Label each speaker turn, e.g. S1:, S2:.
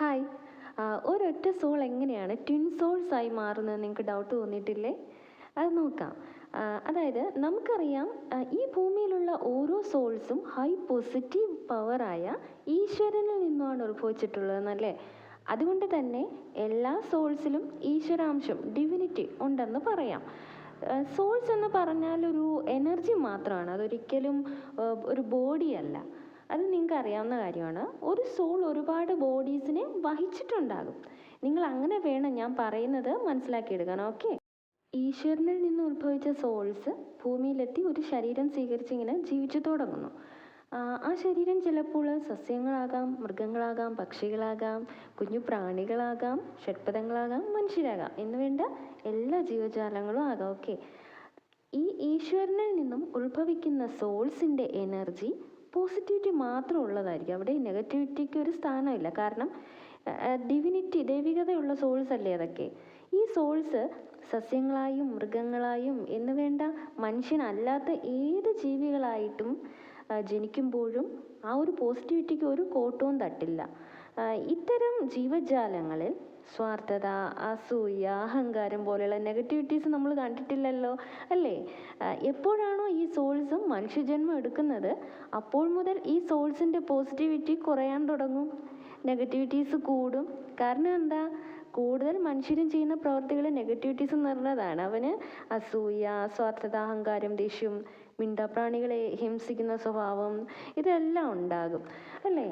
S1: Hi ഒരൊറ്റ soul എങ്ങനെയാണ്? Twin souls ആയി മാറുന്നത് നിങ്ങൾക്ക് ഡൗട്ട് തോന്നിയിട്ടില്ലേ? അത് നോക്കാം. അതായത് നമുക്കറിയാം ഈ ഭൂമിയിലുള്ള ഓരോ സോൾസും ഹൈ പോസിറ്റീവ് പവറായ ഈശ്വരനിൽ നിന്നുമാണ് ഉത്ഭവിച്ചിട്ടുള്ളതെന്നല്ലേ അതുകൊണ്ട് തന്നെ എല്ലാ സോൾസിലും ഈശ്വരാംശം ഡിവിനിറ്റി ഉണ്ടെന്ന് പറയാം. സോൾസ് എന്ന് പറഞ്ഞാൽ ഒരു എനർജി മാത്രമാണ്. അതൊരിക്കലും ഒരു ഒരു ബോഡിയല്ല അത് നിങ്ങൾക്ക് അറിയാവുന്ന കാര്യമാണ്. ഒരു സോൾ ഒരുപാട് ബോഡീസിനെ വഹിച്ചിട്ടുണ്ടാകും. നിങ്ങൾ അങ്ങനെ വേണം ഞാൻ പറയുന്നത് മനസ്സിലാക്കിയെടുക്കാൻ. ഓക്കെ ഈശ്വരനിൽ നിന്ന് ഉത്ഭവിച്ച സോൾസ് ഭൂമിയിലെത്തി ഒരു ശരീരം സ്വീകരിച്ച് ഇങ്ങനെ ജീവിച്ചു തുടങ്ങുന്നു. ആ, ശരീരം ചിലപ്പോൾ സസ്യങ്ങളാകാം മൃഗങ്ങളാകാം പക്ഷികളാകാം കുഞ്ഞു പ്രാണികളാകാം ഷഡ്പദങ്ങളാകാം മനുഷ്യരാകാം. എന്ന് വേണ്ട എല്ലാ ജീവജാലങ്ങളും ആകാം. ഓക്കെ ഈ ഈശ്വരനിൽ നിന്നും ഉത്ഭവിക്കുന്ന സോൾസിന്റെ എനർജി പോസിറ്റിവിറ്റി മാത്രം ഉള്ളതായിരിക്കും അവിടെ നെഗറ്റിവിറ്റിക്ക് ഒരു സ്ഥാനമില്ല. കാരണം ഡിവിനിറ്റി ദൈവികതയുള്ള സോൾസ് അല്ലേ അതൊക്കെ? ഈ സോൾസ് സസ്യങ്ങളായും മൃഗങ്ങളായും എന്ന് വേണ്ട മനുഷ്യനല്ലാത്ത ഏത് ജീവികളായിട്ടും ജനിക്കുമ്പോഴും ആ ഒരു പോസിറ്റിവിറ്റിക്ക് ഒരു കോട്ടവും തട്ടില്ല. ഇത്തരം ജീവജാലങ്ങളിൽ സ്വാർത്ഥത അസൂയ അഹങ്കാരം പോലെയുള്ള നെഗറ്റിവിറ്റീസ് നമ്മൾ കണ്ടിട്ടില്ലല്ലോ അല്ലേ? എപ്പോഴാണോ ഈ സോൾസ് മനുഷ്യജന്മം എടുക്കുന്നത് അപ്പോൾ മുതൽ ഈ സോൾസിന്റെ പോസിറ്റിവിറ്റി കുറയാൻ തുടങ്ങും. നെഗറ്റിവിറ്റീസ് കൂടും. കാരണം എന്താ? കൂടുതൽ മനുഷ്യരും ചെയ്യുന്ന പ്രവർത്തികൾ നെഗറ്റിവിറ്റീസ് നിറഞ്ഞതാണ് അവന് അസൂയ സ്വാർത്ഥത അഹങ്കാരം ദേഷ്യം മിണ്ടാപ്രാണികളെ ഹിംസിക്കുന്ന സ്വഭാവം ഇതെല്ലാം ഉണ്ടാകും. അല്ലേ?